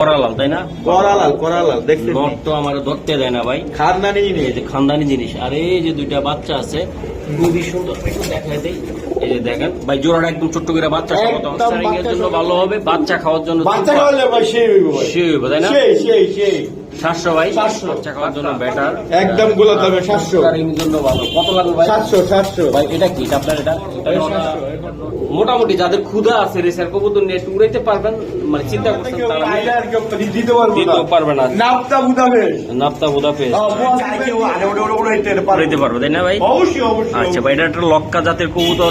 করালাল তাই না? করালাল করালাল দেখছেন নট তো আমার ধরতে দেয় না ভাই। খানদানি জিনিস। খানদানি জিনিস। আর এই যে দুইটা বাচ্চা আছে খুবই সুন্দর। একটু দেখায় দেই। এই যে দেখেন ভাই জোড়াটা একদম ছোট্ট করে বাচ্চা বাচ্চা জন্য ভালো হবে বাচ্চা খাওয়ার জন্য বাচ্চা খাওয়ালে ভাই সেই হইব ভাই। সে হইবো, তাই না? সেই সেই সেই। সাতশো ভাই বাচ্চা খাওয়ার জন্য বেটার একদম গোলাপ দামে 700 জন্য ভালো। কত লাগবে ভাই? সাতশো সাতশো। ভাই এটা কি? আপনার এটা? এটা এটা ওটা- 700, মোটামুটি যাদের ক্ষুধা আছে রেসার কবুতর নিয়ে একটু উড়াইতে পারবেন মানে চিন্তা করছেন দিতে পারবে না। নাপতা উড়াইতে পারবে। তাই না ভাই? অবশ্যই অবশ্যই আচ্ছা ভাই এটা একটা লক্কা জাতের কবুতর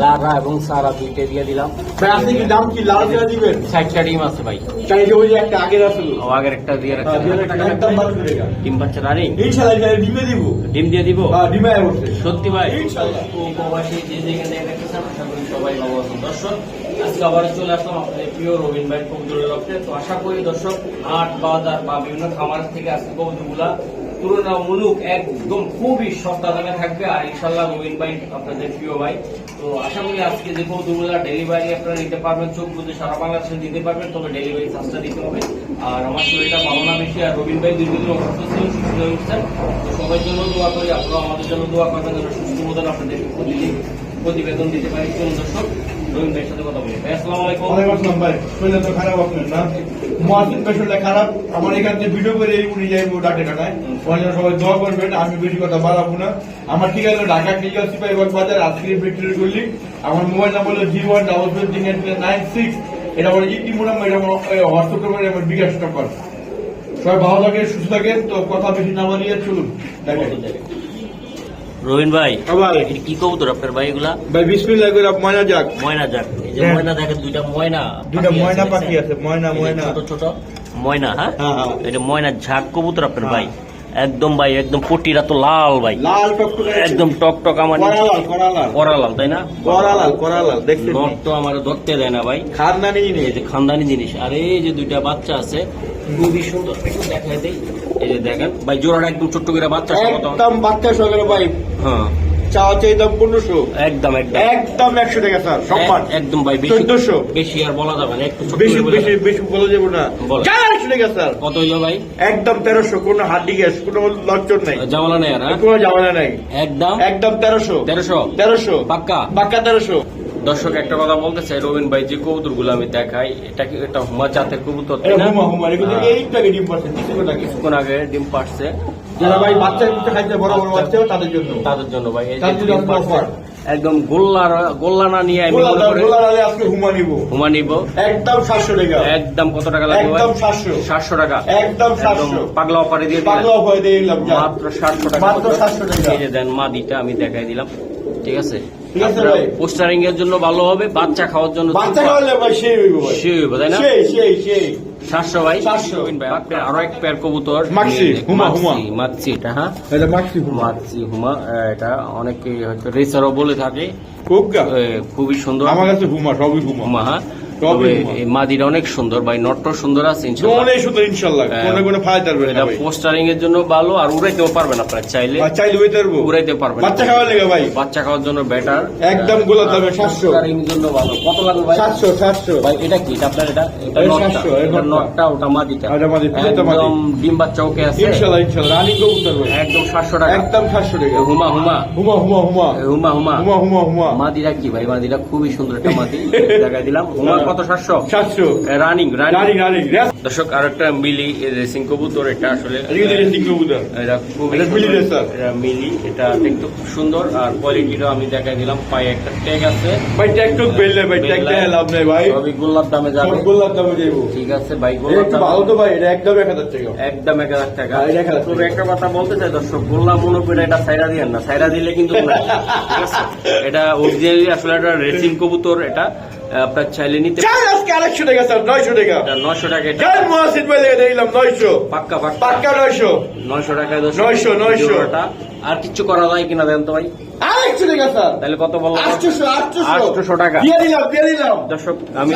লারা এবং সারা দুইটা দিয়ে দিলাম ভাই, আপনি কি দাম কি লাল চা দিবেন? চারটা ডিম আছে ভাই চাই যে ওই যে একটা আগের আসলো। ও আগের একটা দিয়ে হ্যাঁ, দিয়ে রাখেন, একদম বারোশো টাকা। ডিম বাচ্চা রানিং ইনশাল্লাহ, ডিমে দিব। ডিম দিয়ে দিব হ্যাঁ, ডিমে বসে। সত্যি ভাই ইনশাআল্লাহ। তো প্রবাসী যে যেখানে দেখতেছেন আশা করি সবাই ভালো আছেন দর্শক আজকে আবার চলে আসলাম আপনাদের প্রিয় রবিন ভাই কবুতরের লক্ষ্যে তো আশা করি দর্শক হাট বাজার বা বিভিন্ন খামার থেকে আজকে কবুতরগুলা তুলনামূলক একদম খুবই সস্তা দামে থাকবে, আর ইনশাল্লাহ রবিন ভাই, আপনাদের প্রিয় ভাই। তো আশা করি আজকে যে কবুতরগুলা ডেলিভারি আপনারা নিতে পারবেন, চোখ বুঝে সারা বাংলাদেশে দিতে পারবেন, তবে ডেলিভারি চার্জটা দিতে হবে। আর আমার শরীরটা ভালো না, বেশি, আর রবিন ভাই দীর্ঘদিন অসুস্থ ছিলেন সুস্থ হয়ে উঠছেন। তো সবার জন্য দোয়া করি আপনারা আমাদের জন্য দোয়া করবেন, যেন সুস্থ মতন আপনাদের প্রতিদিন প্রতিবেদন দিতে পারি। চলুন দর্শক, রবিন ভাইয়ের সাথে কথা বলি। ভাই, আসসালামু আলাইকুম। ওয়ালাইকুম আসসালাম ভাই। শরীরটা তো খারাপ আপনার, না? মহাসিন খারাপ। আমার এখান থেকে ভিডিও করে উনি যাইবো। ওনার জন্য সবাই দোয়া করবেন। আমি বেশি কথা বাড়াবো না। আমার ঠিকানা হলো ঢাকা সিপাহীগঞ্জ বাজার আজকের ভিক্টোরি গলি আমার মোবাইল নাম্বার হলো জিরো ওয়ান ডাবল ফোর তিন নাইন সিক্স এটা আমার ইমো নাম্বার এটা আমার হোয়াটসঅ্যাপ নাম্বার আমার বিকাশ নাম্বার সবাই ভালো থাকেন, সুস্থ থাকেন, তো কথা বেশি না বাড়িয়ে চলুন রবিন ভাই এটা কি কবুতর আপনার ভাই এগুলা? ভাই বিসমিল্লাহ করে ময়না যাক। ময়না যাক। এই যে হ্যাঁ। ময়না দেখেন দুইটা ময়না দুইটা ময়না পাখি আছে ময়না ময়না। ছোট ছোট ময়না হ্যাঁ? হ্যাঁ, হ্যাঁ। এটা ময়না ঝাক কবুতর আপনার হ্যাঁ। ভাই। একদম ভাই একদম পটিরা তো লাল ভাই। লাল একদম টক টক আমার করালাল কড়া লাল তাই না? করালাল করালাল দেখতে নট তো আমার ধরতে দেয় না ভাই। খানদানি জিনিস। খানদানি জিনিস। আর এই যে দুইটা বাচ্চা আছে খুবই সুন্দর। একটু দেখাই দেই। এই যে দেখেন ভাই জোড়াটা একদম ছোট্ট করে বাচ্চা সহ একদম বাচ্চা সহকারে ভাই। হ্যাঁ। চাওয়া চাই দাম পনেরোশো। একদম একদম। একদম একশো টাকা স্যার সম্মান। একদম ভাই বেশি চোদ্দশো। বেশি আর বলা যাবে না একটু বেশি বেশি বেশি বলা যাবে না। একশো টাকা স্যার। কত হইল ভাই? একদম তেরোশো কোনো হাড্ডি গ্যাস কোনো লজ্জন নাই। জামালা নেই আর হ্যাঁ? কোনো জামালা নাই। একদম? একদম তেরোশো। তেরোশো? তেরোশো। পাক্কা? বাক্কা তেরোশো। দর্শক একটা কথা বলতে চাই রবীন ভাই যে কবুতরগুলো আমি দেখাই এটা কি এটা হুমা জাতের কবুতর তাই না? হ্যাঁ। কিছুক্ষণ আগে ডিম পাটছে যারা ভাই বাচ্চা খাইতে বড় বড় বাচ্চা তাদের জন্য। তাদের জন্য ভাই একদম গোল্লা গোল্লা না নিয়ে আমি আজকে হুমা নিবো। হুমা নিব। একদম সাতশো টাকা। একদম কত টাকা লাগবে একদম টাকা। একদম সাতশো। পাগলা অফারে দিয়ে পাগলা ভয় দিয়ে দিলাম মাত্র সাতশো টাকা মাত্র 700 টাকা। এই যে দেন মা দিটা আমি দেখাই দিলাম। ঠিক আছে? পোস্টারিং এর জন্য ভালো হবে বাচ্চা খাওয়ার জন্য বাচ্চা খাওয়ালে ভাই সেই হইব ভাই। সে হইবো, তাই না? সেই সেই সেই। সাতশো ভাই? 700 রবিন ভাই, আপনার আরও এক পেয়ার কবুতর মাক্সি, হুমা, হুমা। মাক্সি, এটা হ্যাঁ? এটা মাক্সি হুমা। মাক্সি হুমা এটা অনেকে হয়তো রেসারও বলে থাকে। খুব খুবই সুন্দর। আমার কাছে হুমা সবই হুমা। হুমা হ্যাঁ? তবে মাদিটা অনেক সুন্দর ভাই নট্ট সুন্দর আছে ইনশাআল্লাহ। অনেক সুন্দর ইনশাল্লাহ। হ্যাঁ। কোনো কোনো ফায়দা পারবে এটা পোস্টারিং এর জন্য ভালো আর উড়াইতেও পারবেন আপনার চাইলে। চাইলে হইতে পারব। উড়াইতে পারবেন। বাচ্চা খাওয়ার লেগে ভাই। বাচ্চা খাওয়ার জন্য বেটার একদম দামে 700 জন্য ভালো। কত লাগবে ভাই? ভাই এটা কি? এটা আপনার এটা নটটা। 700, এটা ওটা মাদিটা। ওটা একদম ডিম বাচ্চা ওকে আছে। ইনশাল্লাহ ইনশাল্লাহ। রানি কবুতর ভাই। একদম সাতশো টাকা। একদম সাতশো টাকা। হুমা হুমা। হুমা হুমা হুমা হুমা। হুমা হুমা হুমা। মাদিরা কি ভাই? মাদিরা খুবই সুন্দর একটা মাদি। দেখা দিলাম। হুমা কত সাতশো? সাতশো। রানিং রানি রানিং দর্শক আর একটা মিলি রেসিং কবুতর এটা আসলে তিন কবুতর। এটা মিলি। এটা মিলি এটা দেখতে খুব সুন্দর। আর কোয়ালিটিটা আমি দেখাই দিলাম পায়ে একটা ট্যাগ আছে। ভাই ট্যাগ টুক বেললে ভাই ট্যাগ দেয় লাভ নেই ভাই। সবই গোল্লার দামে যাবে। গোল্লার দামে যাব ঠিক আছে ভাই গোল্লার দাম। ভালো তো ভাই এটা একদম এক হাজার টাকা। একদম এক হাজার টাকা। হ্যাঁ, এটা তবে একটা কথা বলতে চাই দর্শক গোল্লা মনে করে এটা সাইরা দিয়েন না। সাইরা দিলে কিন্তু ঠিক আছে? এটা অরিজিনালি আসলে একটা রেসিং কবুতর এটা। আপনার চাইলে নিতে আজকে আরেকশো টাকা স্যার? নয়শো টাকা। নয়শো টাকা মহাসিন ভাই নয়শো। পাক্কা পাক্কা। পাক্কা নয়শো। নয়শো দর্শক 900, 900 আর কিছু করা যায় কিনা দেন তো ভাই? আরেকশো টাকা স্যার। তাহলে কত বললাম? আটশোশো আটশোশো। টাকা। দিয়ে দিলাম দিয়ে দিলাম। দর্শক আমি।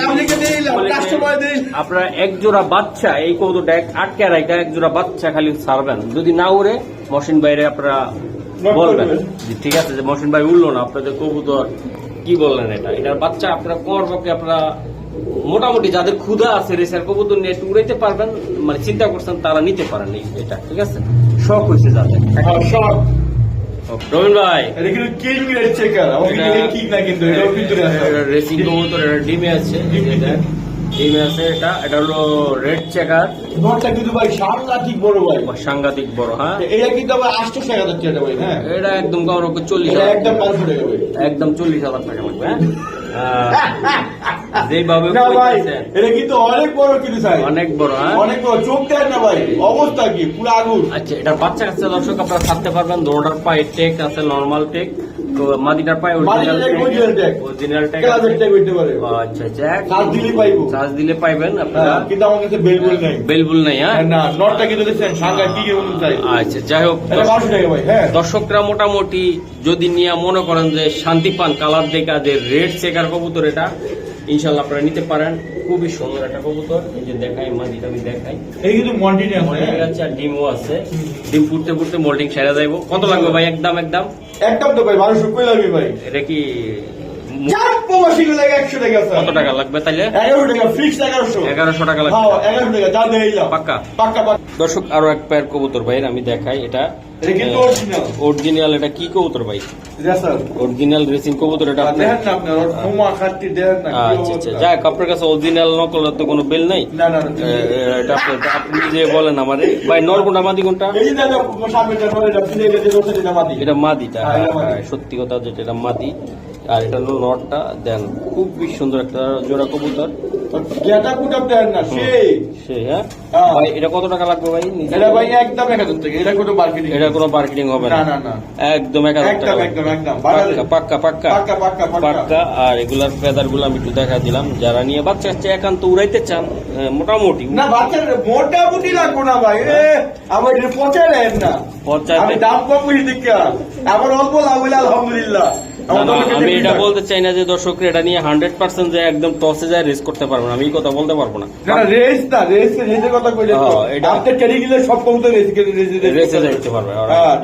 আপনারা এক জোড়া বাচ্চা এই কৌতুটা আটকে রাখা এক জোড়া বাচ্চা খালি ছাড়বেন। যদি না উড়ে মশিন বাইরে আপনারা বলবেন। ঠিক আছে যে মশিন ভাই উঠল না আপনাদের কবুতর কি বললেন এটা? এটার বাচ্চা আপনারা কোয়ার পক্ষে আপনারা মোটামুটি যাদের ক্ষুধা আছে রেসার কবুতর নিয়ে একটু উড়াইতে পারবেন মানে চিন্তা করছেন তারা নিতে পারেন এটা ঠিক আছে? শখ হয়েছে যাদের। শখ। সব। ভাই। রেসিং কবুতর ডিমে আছে এটা ডিমে এটা এটা হলো রেড চেকার। নটটা কিন্তু ভাই সাংঘাতিক বড় ভাই। সাংঘাতিক বড় হ্যাঁ। এটা কিন্তু আবার আটশো টাকা যাচ্ছে এটা ভাই হ্যাঁ। এটা একদম কারও চল্লিশ একদম পাঁচশো টাকা ভাই। একদম চল্লিশ হাজার টাকা লাগবে হ্যাঁ। যেভাবে এটা কিন্তু অনেক বড় কিন্তু অনেক বড় হ্যাঁ। অনেক বড় চোখ না ভাই অবস্থা কি পুরো আগুন। আচ্ছা এটার বাচ্চা কাছে দর্শক আপনারা থাকতে পারবেন। দোনোটার পায়ে টেক আছে নর্মাল টেক। তো মাদিনার পায়ে অরিজিনাল আচ্ছা আচ্ছা কাজ দিলে পাইবো। চার্জ দিলে পাইবেন আপনারা। হ্যাঁ, কিন্তু আমার কাছে বেল নাই। বেলবুল নাই হ্যাঁ? না নটটা কিন্তু দেখছেন সাংঘাতিক এমন চাই। আচ্ছা যাই হোক হ্যাঁ। দর্শকরা মোটামুটি যদি নিয়ে মনে করেন যে শান্তি পান কালার দেখা যে রেড চেকার কবুতর এটা ইনশাল্লাহ আপনারা নিতে পারেন। খুবই সুন্দর একটা কবুতর। এই যে দেখাই মাদিটা আমি দেখাই। এই কিন্তু হ্যাঁ। আছে আর ডিমও আছে। ডিম ফুটতে ফুটতে মোল্ডিং সেরা যাইব। কত লাগবে ভাই? একদম একদম। একদম তো ভাই বারোশো কই লাগবে ভাই? এটা কি চার প্রবাসী গুলো একশো টাকা কত টাকা লাগবে তাইলে? এগারোশো টাকা ফিক্স এগারোশো। এগারোশো টাকা হ্যাঁ লাগবে এগারোশো টাকা যা দিয়ে দিলাম পাক্কা? পাক্কা পাক্কা। দর্শক আরও এক পায়ের কবুতর ভাই আমি দেখাই এটা। অরিজিনাল এটা কি কবুতর ভাই? অরিজিনাল রেসিং কবুতর এটা আচ্ছা আচ্ছা। অবস্থা। আপনার কাছে অরিজিনাল নকল তো কোনো বেল নাই। এটা আপনি যে বলেন আমারে। ভাই নর কোনটা? মাদি কোনটা এটা মাদিটা। হ্যাঁ। হ্যাঁ, সত্যি কথা যেটা এটা মাদি। আর এটা হলো নটটা দেন খুবই সুন্দর একটা জোড়া কবুতর। হ্যাঁ? হ্যাঁ। ভাই এটা কত টাকা লাগবে ভাই? এটা ভাই একদম এক হাজার থেকে এটা কোনো মার্কেটিং এটা কোনো মার্কেটিং হবে না। না না না। একদম এক হাজার টাকা। একদম একদম। পাক্কা পাক্কা পাক্কা। পাক্কা পাক্কা পাক্কা। পাক্কা আর এগুলার ফেদারগুলো আমি একটু দেখা দিলাম। যারা নিয়ে বাচ্চা কাচ্চা একান্ত উড়াইতে চান মোটামুটি। না মোটামুটি লাগবো না ভাই আমার এটা পচে না। পঞ্চায়েতে দাম কম আমার অল্প লাভ হইলে আলহামদুলিল্লাহ। আমি এটা বলতে চাই না যে দর্শকরা এটা নিয়ে হান্ড্রেড পার্সেন্ট যে একদম টসে যায় রেস করতে পারব না। আমি কথা বলতে পারব না। না না রেস না রেস রেসের কথা কইলে হ্যাঁ, এটা- আপনি সব কবুতর রেস রেস রেসে যাইতে পারবে। হ্যাঁ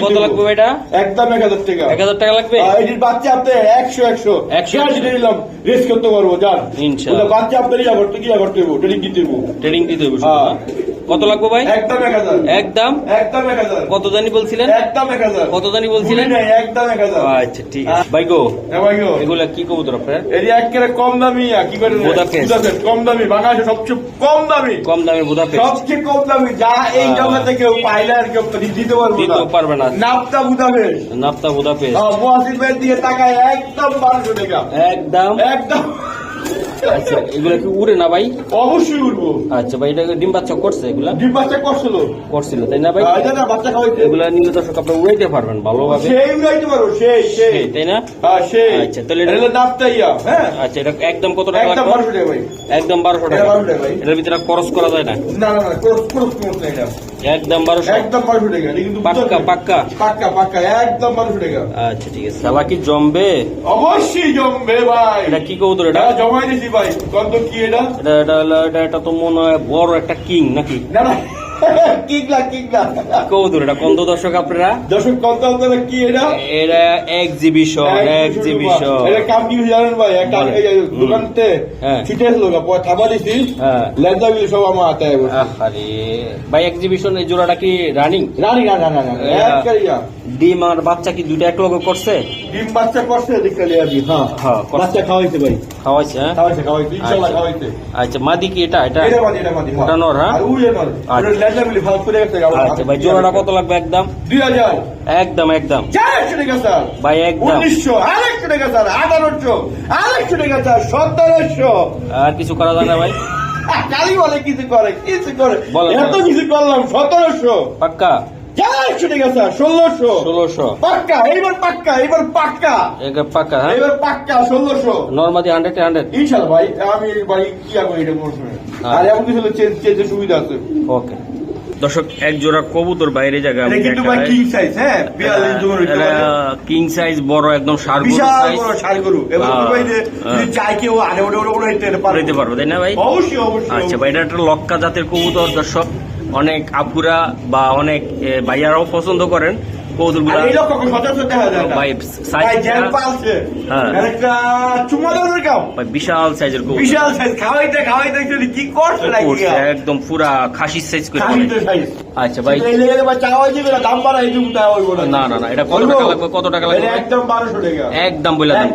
কত লাগবে এটা? একদম এক হাজার টাকা। এক হাজার টাকা লাগবে? এটির বাচ্চা আপনি একশো একশো। 100 গ্যারান্টি দিয়ে দিলাম রেস করতে পারব যান ইনশাআল্লাহ। বাচ্চা আপনার ইয়া করতে কি ইয়া করতে হইব? ট্রেনিং দিতে হইব। ট্রেনিং দিতে হ্যাঁ। হ্যাঁ? কত লাগবে ভাই? একদম এক হাজার। একদম? একদম এক হাজার। কত জানি বলছিলেন? একদম এক হাজার। কত জানি বলছিলেন? একদম এক হাজার। আচ্ছা ঠিক আছে। ভাই গো হ্যাঁ ভাই গো। এগুলা কি কবুতর আপনার? একেবারে কম দামি কি করে বুদাপেস্ট। বুদাপেস্ট, কম দামি বাংলাদেশে সবচেয়ে কম দামি। কম দামে বোধা সবচেয়ে কম দামি যা এই হ্যাঁ। জগতে কেউ পাইলে আর কেউ দিতে পারব না। দিতেও পারবে না। নাপতা বুদাপেস্ট নাপ্তা বোধা পেস্ট দিকে তাকায় একদম বারোশো টাকা। একদম। একদম। আচ্ছা এগুলা কি উড়ে না ভাই? অবশ্যই উঠবো আচ্ছা ভাই এটা ডিম বাচ্চা করছে এগুলা? ডিম বাচ্চা করছিল। করছিল তাই না ভাই? না বাচ্চা খাওয়াইছে। এগুলা নিলে দর্শক আপনার উড়াইতে পারবেন ভালোভাবে। সেই উড়াইতে পারো সেই সেই। তাই না? হ্যাঁ সেই। আচ্ছা, তাহলে এটা নাপতাইয়া হ্যাঁ। আচ্ছা এটা একদম কত টাকা একদম লাগবে? বারোশো টাকা ভাই। একদম বারোশো এটা টাকা। 1200 টাকা ভাই। এটার ভিতরে খরচ করা যায় না। না না না কোনো সমস্যা নেই এটা। একদম একদম বারোশো টাকা কিন্তু পাক্কা পাক্কা? পাক্কা পাক্কা একদম টাকা। আচ্ছা ঠিক আছে। সালা কি জমবে? অবশ্যই জমবে ভাই। এটা কি কবুতর এটা? এটা জমাই দিছি ভাই কত কি এটা? এটা এটা হলো এটা এটা তো মনে হয় বড় একটা কিং নাকি? না না কিকলা কিকলা কবুতর এটা কত দর্শক আপনারা? দর্শক কত কত কি এটা? এটা এক্সিবিশন এক্সিবিশন এটা কাম কি জানেন ভাই একটা বলেন। এই যে হুম। দোকানতে হ্যাঁ। লোক পরে থাবা দিছি। হ্যাঁ। বিল সব আমার হাতে আরে ভাই এক্সিবিশন এই জোড়াটা কি রানিং রানি না না না না। এক করিয়া ডিম আর বাচ্চা কি দুটো এক লগে করছে? ডিম বাচ্চা করছে দেখতে লিয়া দি হ্যাঁ। হ্যাঁ। বাচ্চা খাওয়াইছে ভাই। খাওয়াইছে হ্যাঁ? খাওয়াইছে খাওয়াইছে। ইনশাআল্লাহ আচ্ছা। আচ্ছা মাদি কি এটা? এটা এটা মাদি এটা মাদি ওটা নর, হ্যাঁ? আর উইলে নর। আচ্ছা। ভাগ করে গেছে আচ্ছা ভাই জোড়াটা কত লাগবে একদম? দুই হাজার। একদম একদম। চারশো টাকা স্যার। ভাই একদম। উনিশশো আরেকশো টাকা স্যার। আঠারোশো আরেকশো টাকা স্যার। সতেরোশো। আর কিছু করা যায় না ভাই? কালি বলে কিছু করে কিছু করে। এত কিছু করলাম সতেরোশো। পাক্কা? চারশো টাকা স্যার ষোলোশো। ষোলোশো। পাক্কা এইবার পাক্কা এইবার পাক্কা। এক পাক্কা হ্যাঁ? এইবার পাক্কা ষোলোশো। নর্মাদি হান্ড্রেড হান্ড্রেড ইনশাল্লাহ ভাই আমি ভাই কি আগে এটা মরশুমে হ্যাঁ। আর এমন কিছু চেঞ্জের সুবিধা আছে। ওকে দর্শক এক জোড়া কবুতর বাইরে জায়গা এটা কিন্তু ভাই কিং সাইজ হ্যাঁ? বড় একদম হ্যাঁ, ভাই যে হ্যাঁ। পারব। তাই না ভাই? অবশ্যই অবশ্যই আচ্ছা ভাই এটা একটা লক্কা জাতের কবুতর দর্শক। অনেক আপুরা বা অনেক বাইয়ারাও পছন্দ করেন। না ভাই, হ্যাঁ। বিশাল সাইজের কবুতর বিশাল সাইজ খাওয়াইতে খাওয়াইতে কি করছে একদম পুরা খাসির সাইজ করে আচ্ছা ভাই না দাম না না এটা কত টাকা লাগবে কত টাকা লাগবে একদম 1200 টাকা একদম বলে দেন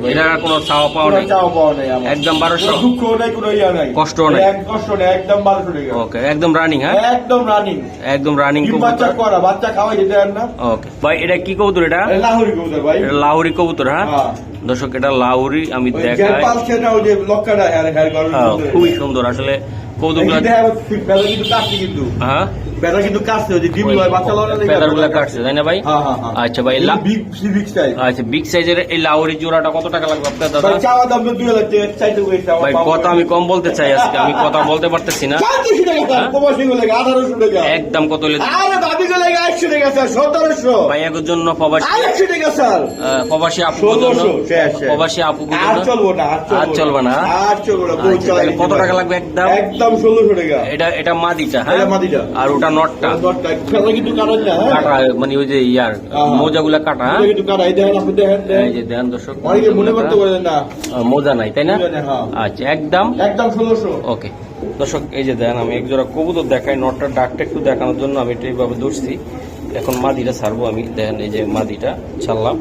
ভাই এটা কোনো চাওয়া পাওয়া নেই চাওয়া পাওয়া নেই একদম 1200 দুঃখ নাই কোনো ইয়া নাই কষ্টও নাই। কষ্ট নেই একদম 1200 টাকা ওকে একদম রানিং হ্যাঁ একদম রানিং একদম রানিং বাচ্চা করা বাচ্চা খাওয়াই না? ওকে ভাই এটা কি কবুতর এটা? এটা লাহোরি কবুতর ভাই। এটা লাউরি কবুতর হ্যাঁ? হ্যাঁ। দর্শক এটা লাউরি আমি দেখাই। হ্যাঁ হ্যাঁ, খুবই সুন্দর আসলে কৌতুক হ্যাঁ? কিন্তু কাটছে ওই যে ডিম হয় বাচ্চা গুলা কাটছে তাই না ভাই? হ্যাঁ হ্যাঁ হ্যাঁ। আচ্ছা ভাই লা- বিগ বিগ সাইজ আচ্ছা বিগ সাইজের এই লাউরি জোড়াটা কত টাকা লাগবে আপনার দাদা? ভাই চাওয়া দাম তো দুই হাজার টাকা চাইতে করে ভাই কথা আমি কম বলতে চাই আজকে আমি কথা বলতে পারতেছি না। একদম কত হলে আরে দাবি গুলো একশো টাকা স্যার সতেরোশো। ভাইয়ার জন্য প্রবাসী আরেকশো টাকা স্যার। প্রবাসী আপু জন্য। প্রবাসী আপু আর চলবো না আর চলবে না আর চলবো না আচ্ছা, কত টাকা লাগবে একদম? একদম ষোলোশো টাকা। এটা এটা মাদিটা হ্যাঁ? মাদিটা। আর ওটা নটটা। দরকার খেলা কিন্তু কারণ না হ্যাঁ কাটা মানে ওই যে ইয়ার হ্যাঁ। মোজাগুলা কাটা হ্যাঁ? দেখেন। এই যে দেন দর্শক মনে করতে পারেন না। মোজা নাই তাই না? হ্যাঁ। আচ্ছা একদম? একদম ষোলোশো। ওকে। দর্শক এই যে দেন আমি এক জোড়া কবুতর দেখাই নটটার ডাকটা একটু দেখানোর জন্য আমি এটা এইভাবে ধরছি। এখন মাদিটা ছাড়বো আমি দেন এই যে মাদিটা ছাড়লাম।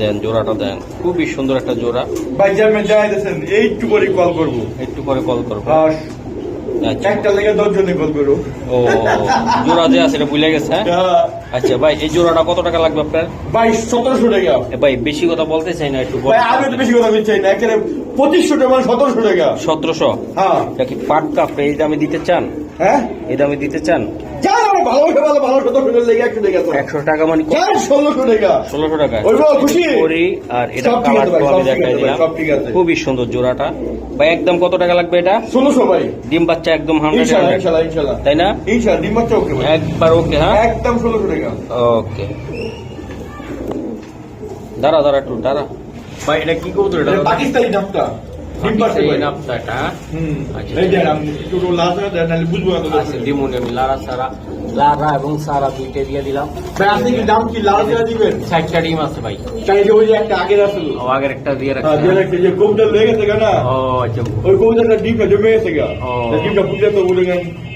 দেন জোড়াটা দেন খুবই সুন্দর একটা জোড়া। ভাই জামেন যাইতেছেন এইটু করে কল করব। একটু পরে কল করব। আচ্ছা একটা লেগে দশ জনে কল ও জোড়া যে আছে এটা ভুলে গেছে হ্যাঁ? আচ্ছা ভাই এই জোড়াটা কত টাকা লাগবে আপনার? ভাই সতেরোশো টাকা। ভাই বেশি কথা বলতে চাই না একটু আমি তো বেশি কথা বলছি না এখানে পঁচিশশো টাকা মানে সতেরোশো টাকা। সতেরোশো? হ্যাঁ। এটা কি পাক্কা আপনি এই দামে দিতে চান? হ্যাঁ? এই দামে দিতে চান? যার আমার ভালোবাসা ভালো ভালো লেগে একশো টাকা একশো টাকা মানে ষোলোশো টাকা। ষোলোশো টাকা। খুশি? করি আর এটা সব ঠিক আছে কালার ভাই, আমি দেখাই দিলাম। সব ঠিক আছে। খুবই সুন্দর জোড়াটা। ভাই একদম কত টাকা লাগবে এটা? ষোলোশো ভাই। ডিম বাচ্চা একদম হান্ড্রেড তাই না? ডিম বাচ্চা ওকে একবার ওকে হ্যাঁ? একদম ষোলোশো টাকা। ওকে দাঁড়া দাঁড়া একটু দাঁড়া। ভাই এটা কি এটা এটা পাকিস্তানি নামটা। না না আমি লারা সারা লারা এবং সারা দুইটা দিয়ে দিলাম। আপনি কি দাম কি দিবেন? চারটা ডিম আছে ভাই। ওই যে একটা আগের আসলো ও আগের একটা দিয়ে হ্যাঁ রাখছি। দিয়ে রাখছে যে কবুতর লেগে গেছে কেন ও আচ্ছা। ওই কবুতরটা ডিমটা জমে গেছে গা। ডিমটা বুঝলে তো বলে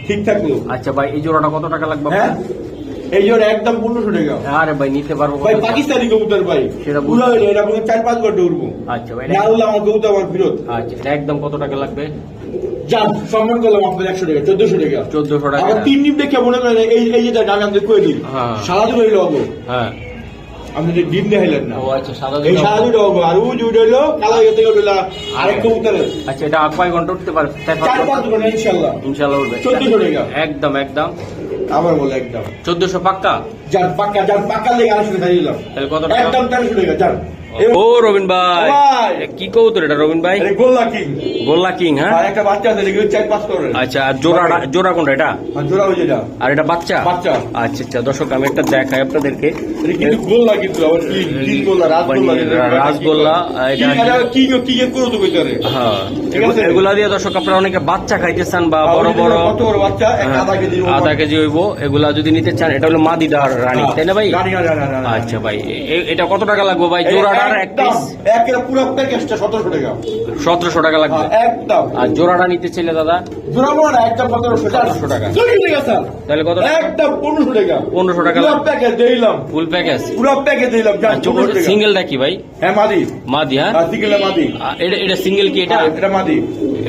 ঠিক থাকল। আচ্ছা ভাই এই জোড়াটা কত টাকা লাগবে হ্যাঁ? এই জন্য একদম পনেরোশো টাকা আরে ভাই নিতে পারব ভাই পাকিস্তানি কবুতর ভাই। সেটা পুরো হইল, এটা চার পাঁচ ঘণ্টা উঠবো আচ্ছা ভাই না হলে আমার কবুতর আমার ফেরত। আচ্ছা এটা একদম কত টাকা লাগবে? যান সম্মান করলাম আপনার একশো টাকা চোদ্দশো টাকা। চোদ্দশো টাকা। আমার তিন ডিম দেখে মনে করেন এই এই যেটা ডান আমাদের করে দিন? হ্যাঁ। হইল হ্যাঁ। আপনি যে ডিম দেখাইলেন না। ও আচ্ছা সাদা এই দিন সারাদিন হব আর ওই হইল আচ্ছা। এটা কয় ঘণ্টা উঠতে পারে চার পাঁচ ঘণ্টা? পাঁচ ঘণ্টা। ইনশাল্লাহ ইনশাল্লাহ উঠবে। চোদ্দশো টাকা। একদম একদম। আবার বলে একদম। চোদ্দশো পাক্কা? যার পাক্কা যার পাক্কা লেগে আড়াইশো টাকা দিলাম। তাহলে কত একদম তেরোশো টাকা যান। ও রবিন ভাই। কি কবুতর এটা রবিন ভাই? গোল্লা কিং। গোল্লা কিং হ্যাঁ? একটা বাচ্চা আছে চার পাঁচ করে। আচ্ছা আর জোড়া জোড়া কোনটা এটা? জোড়া হয়ে আর এটা বাচ্চা? বাচ্চা। আচ্ছা আচ্ছা দর্শক আমি একটা দেখাই আপনাদেরকে। কিন্তু গোল্লা কিন্তু আবার কিং গোল্লা এটা- কিং কিং এর হ্যাঁ। এগুলা দিয়ে দর্শক আপনারা অনেকে বাচ্চা খাইতে চান বা বড় বড় কত বড় বাচ্চা হ্যাঁ, আধা কেজি আধা কেজি হইব। এগুলা যদি নিতে চান এটা হলো মাদিটা আর রানী তাই না ভাই? আচ্ছা ভাই এটা কত টাকা লাগবে ভাই? জোড়াটার এক পিস একের পুরো প্যাকেজটা সতেরোশো টাকা। লাগবে। হ্যাঁ, একদম। আর জোড়াটা নিতে চাইলে দাদা? জোড়া বড় একদম সতেরোশো সতেরোশো টাকা। দুশো টাকা স্যার। তাহলে কত? একদম পনেরোশো টাকা। 1500 টাকা পুরো প্যাকেজ দিলাম। ফুল প্যাকেজ পুরো প্যাকেজ দিলাম যান, পনেরোশো টাকা। সিঙ্গেলটা কি ভাই? হ্যাঁ মাদি। মাদি হ্যাঁ? আর সিঙ্গেল মাদি। এটা এটা সিঙ্গেল কি এটা? হ্যাঁ, এটা মাদি।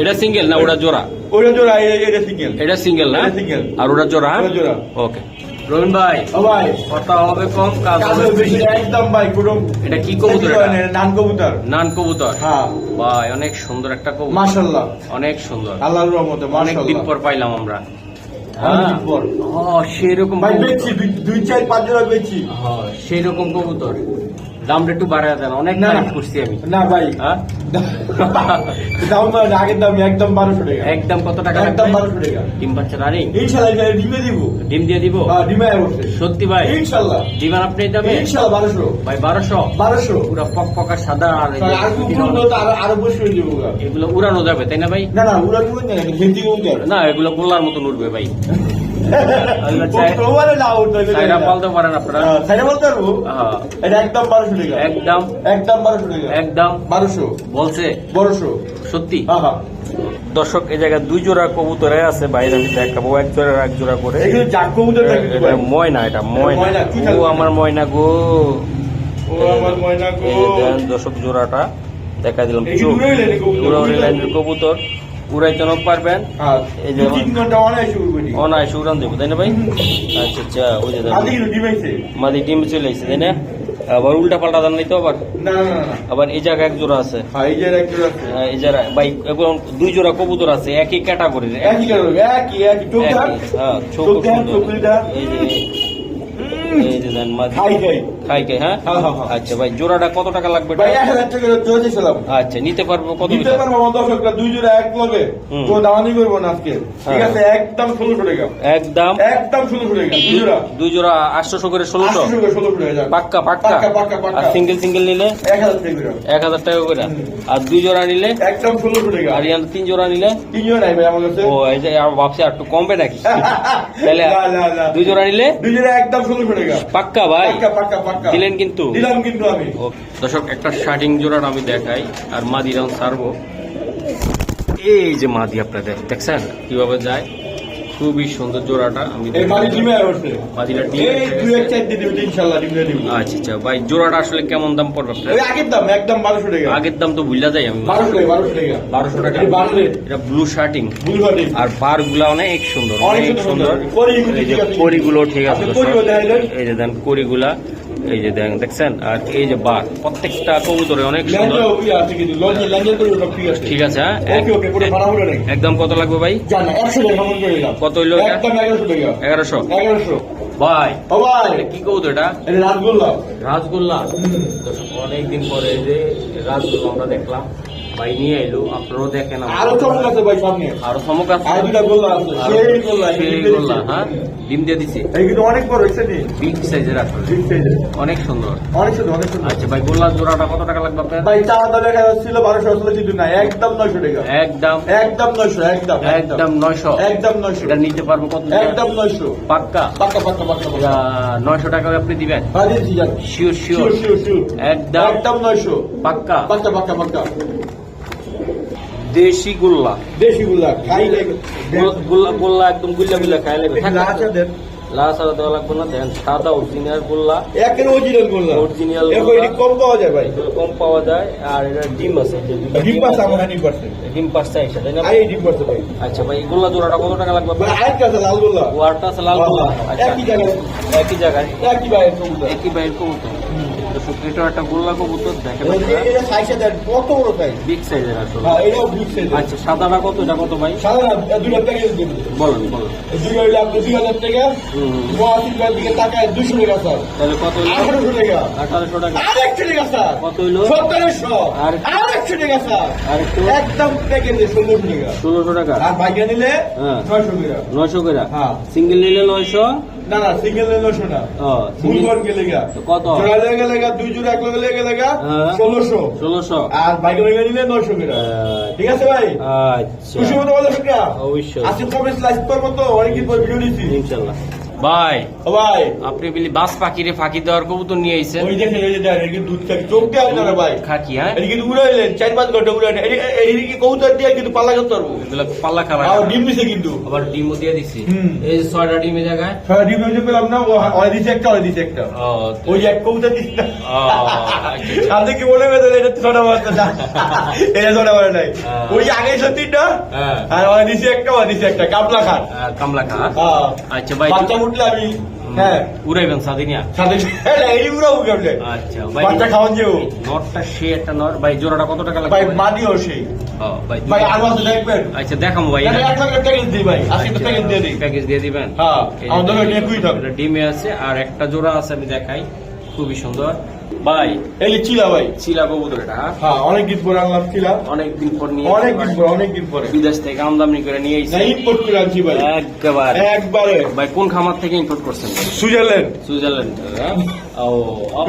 এটা সিঙ্গেল না ওটা জোড়া? ওটা জোড়া এটা সিঙ্গেল এটা সিঙ্গেল না? single। আর ওটা জোড়া হ্যাঁ? ওটা জোড়া। ওকে রবিন ভাই ও ভাই। কথা হবে কম কাজ কাজ হবে বেশি। বেশি। একদম ভাই পুরো এটা কি কবুতর নান কবুতর। নান কবুতর? হ্যাঁ। ভাই অনেক সুন্দর একটা কবুতর। মাশাল্লাহ অনেক সুন্দর। আল্লাহর রহমতে অনেক দিন পর পাইলাম আমরা। ও সেরকম। দুই- চার পাঁচ জোড়া হ্যাঁ, সেরকম কবুতর। দামটা একটু বাড়ায় দেন অনেক তারিফ করছি আমি। না ভাই। হ্যাঁ? দাম আগের দাম একদম বারোশো টাকা। একদম কত টাকা একদম বারোশো টাকা। ডিম বাচ্চা রানিং? ইনশাল্লাহ ডিমে দিব। ডিম দিয়ে দিব? হ্যাঁ ডিমে সত্যি ভাই? ইনশাল্লাহ দিবেন আপনি দামে ইনশাল্লাহ বারোশো। ভাই বারোশো? বারোশো। পুরো পক পকা সাদা আর আর যাব গা। এগুলো উড়ানো যাবে তাই না ভাই? না না উড়া উড়ে না এগুলো গোল্লার মতন উঠবে ভাই। পারেন আপনারা। বলতে পারব। হ্যাঁ, এটা একদম বারোশো টাকা। একদম। একদম বারোশো টাকা। একদম। বারোশো। বলছে? বারোশো। সত্যি? হ্যাঁ হ্যাঁ। দর্শক এই জায়গায় দুই জোড়া কবুতরে আছে বাইরে আমি দেখাবো। এক জোড়া এক জোড়া করে। ময়না এটা ময়না। ও আমার ময়না গো। দর্শক জোড়াটা। দেখা দিলাম চোখ কবুতর, উড়াইতে না পারবেন। এই যে অনায়াসে উড়ান দেবো তাই না ভাই? আচ্ছা আচ্ছা ওই যে। আজকে মাদি ডিম চলে আসছে তাই না? আবার উল্টা পাল্টা দান নাই তো আবার? আবার এই জায়গায় এক জোড়া আছে। হ্যাঁ এই যে একটা আছে। এই যারা ভাই এবং দুই জোড়া কবুতর আছে একই ক্যাটাগরির একই হ্যাঁ চোখ। এই যে। এই যে দেন মাদি খাই খাই। খাই খাই হ্যাঁ। আচ্ছা ভাই জোড়াটা কত টাকা লাগবে ভাই এক হাজার টাকা চলেছিলাম আচ্ছা নিতে পারব কত দিতে পারব আমার দর্শকরা দুই জোড়া এক লগে তো দামানি করব না আজকে। ঠিক। আছে একদম ষোলোশো টাকা একদম? একদম ষোলোশো টাকা দুই জোড়া। দুই জোড়া আটশোশো করে টাকা পাক্কা পাক্কা? পাক্কা পাক্কা আর সিঙ্গেল সিঙ্গেল নিলে? এক হাজার টাকা করে। টাকা আর দুই জোড়া নিলে? একদম টাকা আর তিন জোড়া নিলে? তিন জোড়া নাই ভাই আমার কাছে। ও এই যে আমার ভাবছি আর একটু কমবে নাকি? তাহলে। দুই জোড়া নিলে? দুই জোড়া একদম টাকা পাক্কা ভাই? পাক্কা দিলেন কিন্তু। দিলাম কিন্তু আমি। দর্শক একটা শার্টিং জোড়ার আমি দেখাই আর মাদি রং সারবো এই যে মাদি আপনাদের দেখছেন? কীভাবে যায়? খুবই সুন্দর জোড়াটা আমি দিব আচ্ছা আচ্ছা ভাই জোড়াটা আসলে কেমন দাম পড়বে ওই আগের দাম একদম বারোশো টাকা। আগের দাম তো ভুলা যাই আমি। বারোশো টাকা বারোশো টাকা। এটা ব্লু শার্টিং আর বারগুলা অনেক সুন্দর অনেক সুন্দর। কড়িগুলো ঠিক আছে। এই যে দেন কড়িগুলা। এই যে দেখছেন? আর এই যে বার প্রত্যেকটা কবুতরে অনেক সুন্দর ঠিক আছে হ্যাঁ? একদম কত লাগবে ভাই? কত হইল এগারোশো। এগারোশো। এটা কি কবুতর এটা? রাসগোল্লা রাজগোল্লা। অনেকদিন পরে যে রাজগোল্লা আমরা দেখলাম। ভাই নিয়ে এলো আপনারাও দেখেন আরও চমক আছে ভাই সামনে। আরও চমক আছে? আর দুটা গোল্লা আছে। সেই গোল্লা সেই গোল্লা হ্যাঁ? ডিম দিয়ে দিছি। এই কিন্তু অনেক বড় হয়েছে নি বিগ সাইজের আসলে। বিগ সাইজের। অনেক সুন্দর। অনেক সুন্দর অনেক সুন্দর। আচ্ছা ভাই গোল্লা জোড়াটা কত টাকা লাগবে আপনার? ভাই চাওয়া দাম দেখা যাচ্ছিল বারোশো আসলে কিন্তু না একদম নয়শো টাকা। একদম। একদম নয়শো একদম। একদম নয়শো। একদম নয়শো। এটা নিতে পারব কত একদম নয়শো। পাক্কা পাক্কা পাক্কা। নয়শো টাকা আপনি দিবেন? হ্যাঁ শিওর শিওর শিওর একদম একদম নয়শো। পাক্কা। পাক্কা পাক্কা পাক্কা। দেশি গোল্লা। দেশি গোল্লা খাই গোল্লা গোল্লা একদম গুল্লা গুল্লা খাই লাগবে। লাল সাদা দেওয়া লাগবে না দেন সাদা অরিজিনাল গোল্লা একের কম পাওয়া যায় ভাই। কম পাওয়া যায় আর এটা ডিম আছে ডিম আমার পারছে ডিম তাই না? পারছে ভাই। আচ্ছা ভাই গোল্লা জোড়াটা কত টাকা লাগবে? ভাই আপনার? আরেকটা লালগুলা ওয়ারটা আছে লাল গোল্লা আচ্ছা। একই জায়গায়। একই জায়গায় একই ভাই একই দর্শক, এটা একটা গোল্লা কবুতর দেখেন এই- এটা সাইজে দেন কত বড় সাইজ বিগ সাইজের আসলে। হ্যাঁ এটাও বিগ সাইজ আচ্ছা সাদাটা কত এটা কত ভাই? সাধারণ দুটো প্যাকেজ দিন। বলেন বলেন। দুটো হইলে আপনি দুই হাজার টাকা হুম, হুম। দিকে তাকায় দুশো টাকা স্যার। তাহলে কত হইল? আঠারোশো টাকা। আঠারোশো টাকা। আরেকশো টাকা স্যার। কত হইল? সতেরোশো। আর আরেকশো টাকা স্যার। আর একদম প্যাকেজে ষোলোশো টাকা। ষোলোশো টাকা? আর বাইকে নিলে হ্যাঁ। ছয়শো টাকা। নয়শো করে? হ্যাঁ। সিঙ্গেল নিলে নয়শো? না না সিঙ্গেল নিলে নশো ভুল single- গেলে গা কত? জোড়া লেগে লেগা দুই জোড়া এক লগে লেগে গেলে গা ষোলোশো। ষোলোশো। আর বাইকে লেগে নিলে নয়শো টাকা ঠিক আছে ভাই? আচ্ছা। খুশি মতো বলে শুক্রা অবশ্যই। আজকে কবে স্লাইস পর মতো অনেকদিন পর ভিডিও দিচ্ছি ইনশাল্লাহ। ভাই। ভাই। আপনি বলি বাস পাখিরে ফাঁকি দেওয়ার কবুতর নিয়ে আইছেন ওই দেখেন এই দেখেন এদিকে দুধ খাই চোখ দিয়ে ভাই। খাকি হ্যাঁ? এদিকে কিন্তু উড়াইলেন চার পাঁচ ঘণ্টা উড়াইলেন এদিকে কবুতর দিয়ে কিন্তু পাল্লা করতে পারব। এগুলো পাল্লা আর ডিম দিছে কিন্তু। আবার ডিমও দিয়ে দিছি। এই যে ছয়টা ডিমে জায়গায়। ছয় ডিম হয়েছে পেলাম না ওই দিছে একটা ওই দিছে একটা। ওই এক কবুতর দিচ্ছে না। আচ্ছা, আপনি কি বলে এটা ছোটা মারতে না। এটা ছোটা মারে নাই। হ্যাঁ। ওই আগে হ্যাঁ। আর ওই দিছে একটা ওই দিছে একটা। কাপলা খান। কামলা খা হ্যাঁ। আচ্ছা ভাই উঠলে আমি হ্যাঁ। উড়াইবেন সাদিনিয়া এই উড়াবো কেমনে? আচ্ছা ভাই বাচ্চা খাওয়ান যেও নরটা সে একটা নর ভাই জোড়াটা কত টাকা ভাই লাগবে সেই হ্যাঁ, ভাই ভাই আরও আছে দেখবেন। আচ্ছা দেখাম ভাই এক লাখের প্যাকেজ দিই ভাই আজকে তো প্যাকেজ দিয়ে দিই। প্যাকেজ দিয়ে দিবেন? হ্যাঁ এই আমার দোকানে যে- নিয়ে কুই থাক। ডিমে আছে আর একটা জোড়া আছে আমি দেখাই। খুবই সুন্দর। ভাই এই চিলা ভাই। চিলা কবুতর এটা হ্যাঁ? হ্যাঁ অনেক দিন পরে আনলাম চিলা। অনেকদিন পর নিয়ে অনেক দিন পরে অনেক দিন পরে। বিদেশ থেকে আমদানি করে নিয়ে এসেছি। ইম্পোর্ট করে আনছি ভাই। একবার। একবারে। ভাই কোন খামার থেকে ইম্পোর্ট করছেন সুইজারল্যান্ড। সুইজারল্যান্ড হ্যাঁ? ও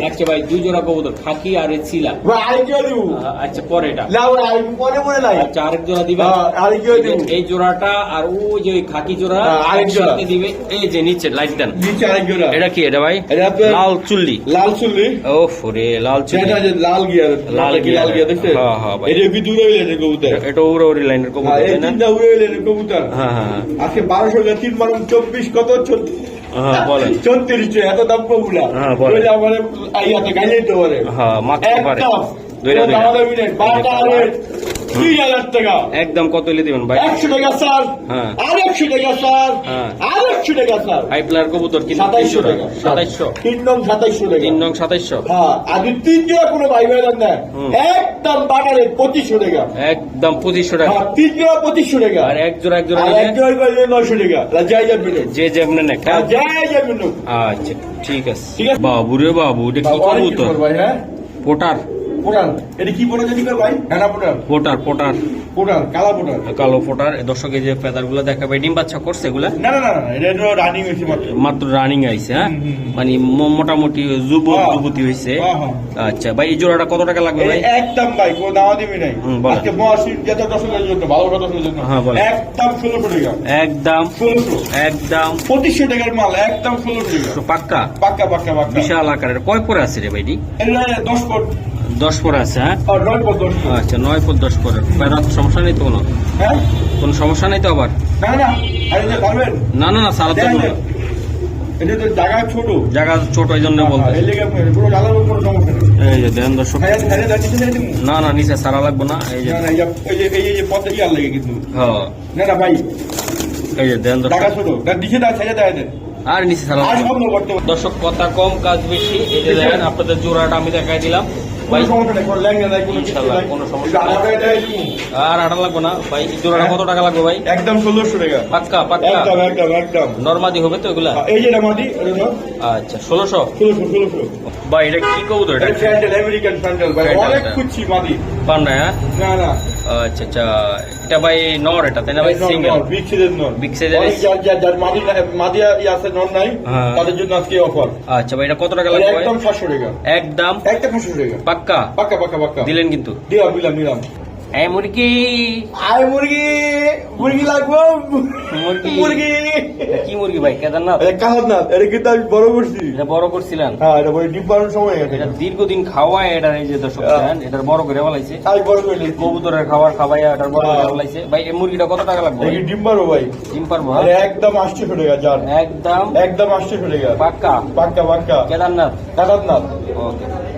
আচ্ছা ভাই দুই জোড়া কবুতর খাকি আর চিলা। ভাই আরেক দিব। আচ্ছা পরে এটা। না আরেক পরে নাই। আচ্ছা আরেক জোড়া দিব। এই জোড়াটা আর ওই যে খাকি জোড়া আরেক জোড়া। দিবে। এই যে নিচে লাইট দেন। নিচে আরেক জোড়া। এটা কি এটা ভাই? এটা লাল চুল্লি। লাল চুল্লি। ও রে লাল লাল গিয়া লাল গিয়া লাল হ্যাঁ, হ্যাঁ, ভাই। এটা কি দূরে হইলে কবুতর? এটা উড়ে উড়ে লাইনের হ্যাঁ, কবুতর উড়ে হইলে কবুতর। হ্যাঁ হ্যাঁ হ্যাঁ। আজকে বারোশো গা তিন বারো চব্বিশ কত? হ্যাঁ বলেন। চৌত্রিশ এত দাম কবুলা হ্যাঁ, বলে আমার তো পারে। হ্যাঁ মাত্র পারে। একদম কত দিবেন ভাই? একশো টাকা স্যার। হ্যাঁ। আর একশো টাকা স্যার। হ্যাঁ। আর একশো টাকা স্যার। হাই কবুতর কিন্তু সাতাইশশো টাকা। সাতাইশশো তিন নং সাতাইশশো টাকা। তিন নং সাতাইশশো হ্যাঁ। আজ তিন জোড়া কোনো ভাই ভাই দেন হুম। একদম বাটারে পঁচিশশো টাকা। একদম পঁচিশশো টাকা। তিন জোড়া পঁচিশশো টাকা। আর এক জোড়া এক জোড়া আর নিলে এক জোড়া নয়শো টাকা। যাই যে যেমন নেক হ্যাঁ, যাই যাবে আচ্ছা ঠিক আছে। ঠিক আছে। বাবু রে বাবু এটা কি বাবা, কবুতর? হ্যাঁ? পোটার এটা কি পোটাল জানি ভাই? হ্যাঁ পোটাল পোটার পোটার। পোটাল কালা পোটাল কালো পোটার দর্শক এই যে ফেদারগুলো দেখাবে ডিম বাচ্চা করছে এগুলা? না না না এটা তো রানিং হয়েছে মাত্র। মাত্র রানিং আইছে হ্যাঁ। মানে মোটামুটি যুবক। যুবতী হ্যাঁ। আচ্ছা ভাই এই জোড়াটা কত টাকা লাগবে ভাই? একদম ভাই কোনো দাওয়া দিবি নাই। আজকে মহাশির যত দর্শকের জন্য ভালোবাসা দর্শকের জন্য। হ্যাঁ, বলেন। একদম ষোলোশো টাকা। একদম ষোলোশো। একদম পঁচিশশো টাকার মাল একদম ষোলোশো টাকা। পাক্কা? পাক্কা পাক্কা পাক্কা। বিশাল আকারের। কয় পরে আছে রে ভাইটি এটা দশ ফুট দশ পরে আছে হ্যাঁ? দশ আচ্ছা নয় ফুট দশ পরে। ফেদার সমস্যা নেই তো কোনো? হ্যাঁ? কোনো সমস্যা নেই তো আবার? না না না না না সারা তো জায়গা ছোট। জায়গা ছোট এই জন্য বলতে এই পুরো কোনো সমস্যা নেই। এই যে দেন দর্শক। হ্যাঁ হ্যাঁ না না নিচে সারা লাগবো না এই যে। হ্যাঁ। না না ভাই। এই যে দেন দর্শক। ছোট। দেয় ছেড়ে দেয় দেন। আর নিচে সারা দর্শক কথা কম কাজ বেশি। এই যে দেখেন আপনাদের জোড়াটা আমি দেখাই দিলাম। কোনো সমস্যা। আর আটা লাগবো না ভাই জোড়াটা কত টাকা লাগবে ভাই? একদম ষোলোশো টাকা। পাক্কা পাক্কা। একদম একদম একদম। নর্মাদি হবে তো এগুলা? এই যে এটা মাটি এটা ধর আচ্ছা ষোলোশো? ষোলোশো ষোলোশো। ভাই এটা কি কবুতর এটা? এটা আমেরিকান স্যান্ডেল ভাই অনেক হ্যাঁ। খুঁজছি মাটি পান্ডা হ্যাঁ? না না। আচ্ছা আচ্ছা এটা ভাই নর এটা তাই না ভাই? সিঙ্গেল বিগ size যার মাদি ই আছে নর নাই হ্যাঁ। তাদের জন্য আজকে অফার আচ্ছা ভাই এটা কত টাকা লাগবে একদম টাকা। একদম? টাকা। পাক্কা? পাক্কা পাক্কা পাক্কা। দিলেন কিন্তু। দিলাম দিলাম দিলাম এই মুরগি। আয় মুরগি মুরগি লাগবো। মুরগি। মুরগি। কি মুরগি ভাই? কেদারনাথ? এটা কাহাদনাথ এটা কিন্তু আমি বড় করছি। এটা বড় করছিলেন? হ্যাঁ এটা বড় ডিম পাড়ানোর সময় হয়ে এটা দীর্ঘদিন খাওয়ায় এটা এই যে দর্শক হ্যাঁ। এটার বড় করে বলাইছে আমি বড় করে কবুতরের খাবার খাওয়াইয়া এটার বড় করে হ্যাঁ। বলাইছে ভাই এই মুরগিটা কত টাকা লাগবে? এটা কি ডিম পাড়ো ভাই? ডিম পারব হ্যাঁ? এটা একদম আটশো টাকা যান একদম? একদম আটশো গেছে। পাক্কা? পাক্কা পাক্কা। কেদারনাথ? কেদারনাথ। ওকে।